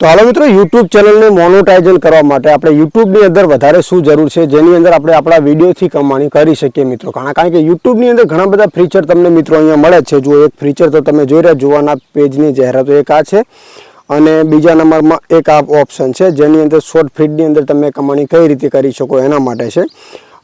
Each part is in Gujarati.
તો હાલો મિત્રો યુટ્યુબ ચેનલને મોનોટાઇઝન કરવા માટે આપણે યુટ્યુબની અંદર વધારે શું જરૂર છે, જેની અંદર આપણે આપણા વિડીયોથી કમાણી કરી શકીએ મિત્રો. કારણ કારણ કે યુટ્યુબની અંદર ઘણા બધા ફીચર તમને મિત્રો અહીંયા મળે છે. જો એક ફીચર તો તમે જોઈ રહ્યા, જોવાના પેજની જાહેરાતો એક આ છે. અને બીજા નંબરમાં એક આ ઓપ્શન છે, જેની અંદર શોર્ટ ફીડની અંદર તમે કમાણી કઈ રીતે કરી શકો એના માટે છે.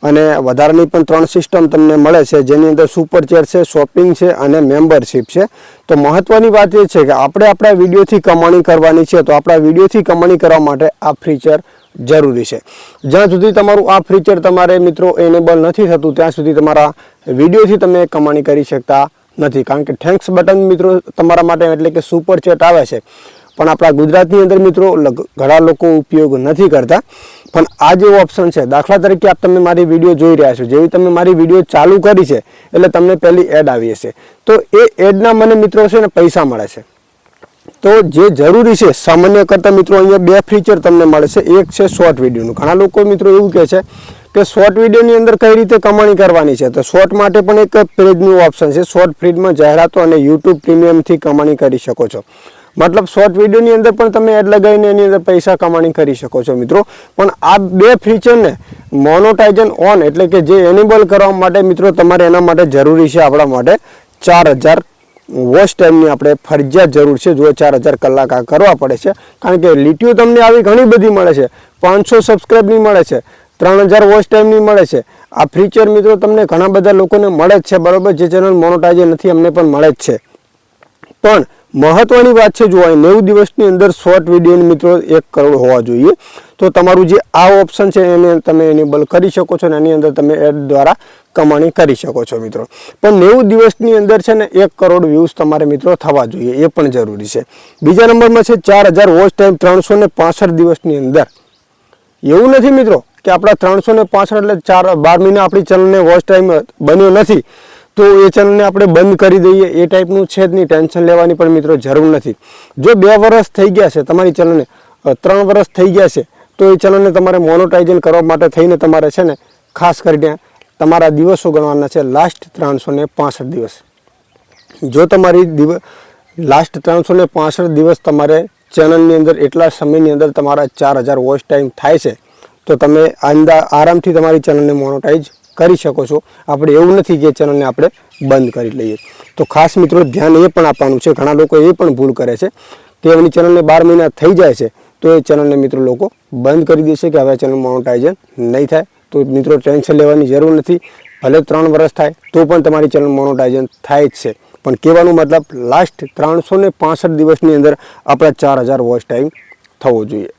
અને વધારાની પણ ત્રણ સિસ્ટમ તમને મળે છે, જેની અંદર સુપર ચેર છે શોપિંગ છે અને મેમ્બરશિપ છે. તો મહત્વની વાત એ છે કે આપણે આપણા વિડીયોથી કમાણી કરવાની છે, તો આપણા વિડીયોથી કમાણી કરવા માટે આ ફીચર જરૂરી છે. જ્યાં સુધી તમારું આ ફીચર તમારે મિત્રો એનેબલ નથી થતું, ત્યાં સુધી તમારા વિડીયોથી તમે કમાણી કરી શકતા નથી. કારણ કે થેન્ક્સ બટન મિત્રો તમારા માટે એટલે કે સુપર ચેટ આવે છે. પણ આપણા ગુજરાતની અંદર મિત્રો ઘણા લોકો ઉપયોગ નથી કરતા. પણ આ જે ઓપ્શન છે, દાખલા તરીકે આપ તમે મારી વીડિયો જોઈ રહ્યા છો. જેવી તમે મારી વીડિયો ચાલુ કરી છે, એટલે તમને પહેલી એડ આવી હશે. તો એ એડના મને મિત્રો છે ને પૈસા મળે છે. તો જે જરૂરી છે, સામાન્ય કરતાં મિત્રો અહીંયા બે ફીચર તમને મળે છે. એક છે શોર્ટ વિડીયોનું ઘણા લોકો મિત્રો એવું કહે છે કે શોર્ટ વિડીયોની અંદર કઈ રીતે કમાણી કરવાની છે? તો શોર્ટ માટે પણ એક પેજનું ઓપ્શન છે. શોર્ટ ફીડમાં જાહેરાતો અને યુટ્યુબ પ્રીમિયમથી કમાણી કરી શકો છો. મતલબ શોર્ટ વિડીયોની અંદર પણ તમે એડ લગાવીને એની અંદર પૈસા કમાણી કરી શકો છો મિત્રો. પણ આ બે ફીચરને મોનોટાઇઝન ઓન એટલે કે જે એનેબલ કરવા માટે મિત્રો તમારે એના માટે જરૂરી છે આપણા માટે ચાર હજાર વોચ ટાઈમની આપણે ફરજિયાત જરૂર છે. જો ચાર હજાર કલાક આ કરવા પડે છે, કારણ કે લીટીઓ તમને આવી ઘણી બધી મળે છે. પાંચસો સબસ્ક્રાઈબની મળે છે, ત્રણ હજાર વોચ ટાઈમની મળે છે. આ ફીચર મિત્રો તમને ઘણા બધા લોકોને મળે જ છે, બરાબર? જે ચેનલ મોનોટાઇઝ નથી, અમને પણ મળે જ છે. પણ મહત્વની વાત છે જો નેવું દિવસની અંદર શોર્ટ વિડીયોની મિત્રો એક કરોડ હોવા જોઈએ. તો તમારું જે આ ઓપ્શન છે, એને તમે એનેબલ કરી શકો છો અને એની અંદર તમે એડ દ્વારા કમાણી કરી શકો છો મિત્રો. પણ નેવું દિવસની અંદર છે ને, એક કરોડ વ્યૂઝ તમારે મિત્રો થવા જોઈએ, એ પણ જરૂરી છે. બીજા નંબરમાં છે, ચાર હજાર વોચ ટાઈમ ત્રણસો ને પાસઠ દિવસની અંદર. એવું નથી મિત્રો કે આપણા ત્રણસો ને પાસઠ એટલે ચાર બાર મહિના આપણી ચેનલને વોચ ટાઈમ બન્યો નથી. તો એ ચેનલને આપણે બંધ કરી દઈએ. એ ટાઈપનું છે જ નહીં. ટેન્શન લેવાની પણ મિત્રો જરૂર નથી. જો બે વર્ષ થઈ ગયા છે તમારી ચેનલને ત્રણ વર્ષ થઈ ગયા છે, તો એ ચેનલને તમારે મોનોટાઇઝન કરવા માટે થઈને તમારે છે ને, ખાસ કરીને તમારા દિવસો ગણવાના છે લાસ્ટ ત્રણસો દિવસ. જો તમારી દિવ લાસ્ટ ત્રણસો ને દિવસ તમારે ચેનલની અંદર એટલા સમયની અંદર તમારા ચાર હજાર વોચ ટાઈમ થાય છે, તો તમે આંદા, આરામથી તમારી ચેનલને મોનોટાઈઝ કરી શકો છો. આપણે એવું નથી કે ચેનલને આપણે બંધ કરી લઈએ. તો ખાસ મિત્રો ધ્યાન એ પણ આપવાનું છે. ઘણા લોકો એ પણ ભૂલ કરે છે. કે એમની ચેનલને બાર મહિના થઈ જાય છે, તો એ ચેનલને મિત્રો લોકો બંધ કરી દેશે કે હવે ચેનલ મોનોટાઇઝન નહીં થાય. તો મિત્રો ટેન્શન લેવાની જરૂર નથી. ભલે ત્રણ વર્ષ થાય, તો પણ તમારી ચેનલ મોનોટાઇઝન થાય જ છે. પણ કહેવાનું મતલબ લાસ્ટ ત્રણસો ને દિવસની અંદર આપણા ચાર હજાર વોચ ટાઈમ થવો જોઈએ.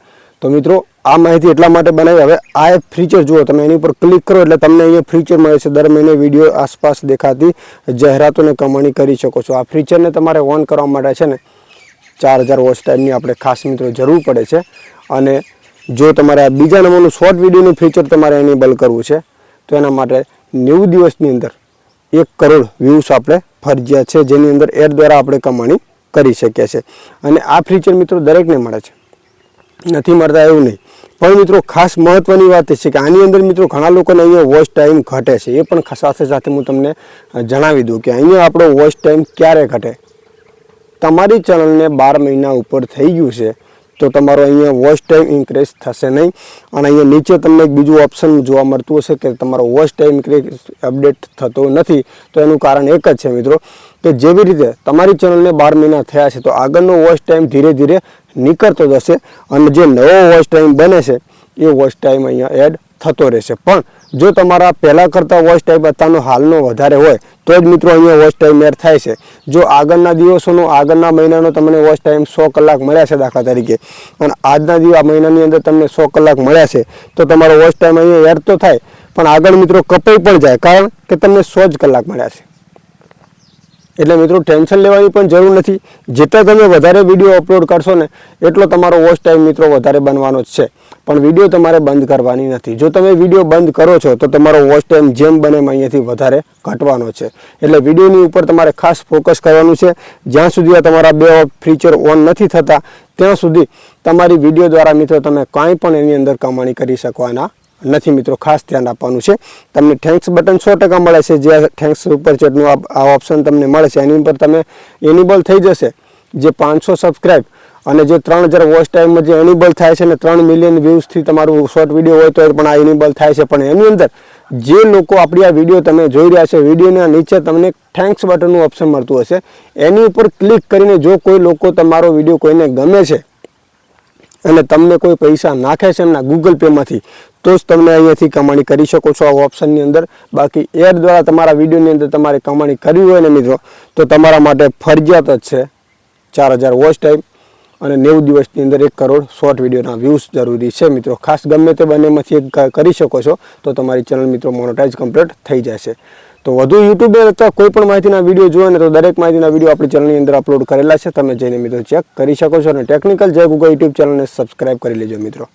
તો મિત્રો આ માહિતી એટલા માટે બનાવી. હવે આ એક ફીચર જુઓ તમે, એની ઉપર ક્લિક કરો એટલે તમને અહીંયા ફીચર મળે છે. દર મહિને વીડિયો આસપાસ દેખાતી જાહેરાતોને કમાણી કરી શકો છો. આ ફીચરને તમારે ઓન કરવા માટે છે ને, ચાર હજાર વોચ ટાઈમની આપણે ખાસ મિત્રો જરૂર પડે છે. અને જો તમારે બીજા નંબરનું શોર્ટ વિડીયોનું ફીચર તમારે એનેબલ કરવું છે, તો એના માટે નેવું દિવસની અંદર એક કરોડ વ્યૂઝ આપણે ફરજિયાત છે, જેની અંદર એડ દ્વારા આપણે કમાણી કરી શકીએ છીએ. અને આ ફીચર મિત્રો દરેકને મળે છે. નથી મળતા એવું નહીં. પણ મિત્રો, ખાસ મહત્ત્વની વાત એ છે કે આની અંદર મિત્રો, ઘણા લોકોને અહીંયા વોઇસ ટાઈમ ઘટે છે. એ પણ સાથે સાથે હું તમને જણાવી દઉં કે અહીંયા આપણો વોઇસ ટાઈમ ક્યારે ઘટે? તમારી ચેનલને બાર મહિના ઉપર થઈ ગયું છે. તો તમારો અહીંયા વોચ ટાઈમ ઇન્ક્રીઝ થશે નહીં. અને અહીંયા નીચે તમને એક બીજું ઓપ્શન જોવા મળતું હશે કે તમારો વોચ ટાઈમ ઇન્ક્રીઝ અપડેટ થતો નથી. તો એનું કારણ એક જ છે મિત્રો, કે જેવી રીતે તમારી ચેનલને બાર મહિના થયા છે, તો આગળનો વોચ ટાઈમ ધીરે ધીરે નીકળતો જશે અને જે નવો વોચ ટાઈમ બને છે, એ વોચ ટાઈમ અહીંયા એડ થતો રહેશે. પણ જો તમારા પહેલાં કરતાં વોચ ટાઈમ અત્યારનો હાલનો વધારે હોય તો જ મિત્રો અહીંયા વોચ ટાઈમ એડ થાય છે. જો આગળના દિવસોનો, આગળના મહિનાનો તમને વોચ ટાઈમ સો કલાક મળ્યા છે દાખલા તરીકે. અને આજના દિવસ આ મહિનાની અંદર તમને સો કલાક મળ્યા છે. તો તમારો વોચ ટાઈમ અહીંયા એડ તો થાય, પણ આગળ મિત્રો કપાઈ પણ જાય. કારણ કે તમને સો જ કલાક મળ્યા છે. એટલે મિત્રો ટેન્શન લેવાની પણ જરૂર નથી. જેટલા તમે વધારે વીડિયો અપલોડ કરશો ને, એટલો તમારો વોચ ટાઈમ મિત્રો વધારે બનવાનો જ છે. પણ વીડિયો તમારે બંધ કરવાની નથી. જો તમે વીડિયો બંધ કરો છો, તો તમારો વોચ ટાઈમ જેમ બને એમ અહીંયાથી વધારે ઘટવાનો છે. એટલે વિડીયોની ઉપર તમારે ખાસ ફોકસ કરવાનું છે. જ્યાં સુધી આ તમારા બે ફીચર ઓન નથી થતા, ત્યાં સુધી તમારી વીડિયો દ્વારા મિત્રો તમે કાંઈ પણ એની અંદર કમાણી કરી શકવાના નથી મિત્રો, ખાસ ધ્યાન આપવાનું છે. તમને થેન્ક્સ બટન સો ટકા મળે છે, જે થેન્ક્સ સુપર ચેટનું આ આ ઓપ્શન તમને મળે છે. એની ઉપર તમે એનેબલ થઈ જશે, જે પાંચસો સબસ્ક્રાઈબ અને જે ત્રણ હજાર વોચ ટાઈમમાં જે એનિબલ થાય છે ને ત્રણ મિલિયન વ્યૂઝથી તમારું શોર્ટ વીડિયો હોય તો પણ આ એનિબલ થાય છે. પણ એની અંદર જે લોકો આપણી આ વીડિયો તમે જોઈ રહ્યા છે, વિડીયોના નીચે તમને થેન્ક્સ બટનનું ઓપ્શન મળતું હશે. એની ઉપર ક્લિક કરીને જો કોઈ લોકો તમારો વીડિયો કોઈને ગમે છે અને તમને કોઈ પૈસા નાખે છે એમના ગૂગલ પેમાંથી તો જ તમે અહીંયાથી કમાણી કરી શકો છો આ ઓપ્શનની અંદર. બાકી એડ દ્વારા તમારા વિડીયોની અંદર તમારે કમાણી કરવી હોય ને મિત્રો, તો તમારા માટે ફરજિયાત જ છે ચાર હજાર વોચ ટાઈમ અને નેવું દિવસની અંદર એક કરોડ શોર્ટ વિડીયોના વ્યૂઝ જરૂરી છે મિત્રો. ખાસ ગમે તે બંનેમાંથી એક કરી શકો છો, તો તમારી ચેનલ મિત્રો મોનોટાઈઝ કમ્પ્લીટ થઈ જશે. તો વધુ યુટ્યુબ અથવા કોઈ પણ માહિતીના વીડિયો જોઈએ ને તો દરેક માહિતીના વીડિયો આપણી ચેનલની અંદર અપલોડ કરેલા છે. તમે જઈને મિત્રો ચેક કરી શકો છો અને ટેકનિકલ જય ગૂગલ યુટ્યુબ ચેનલને સબસ્ક્રાઈબ કરી લેજો મિત્રો.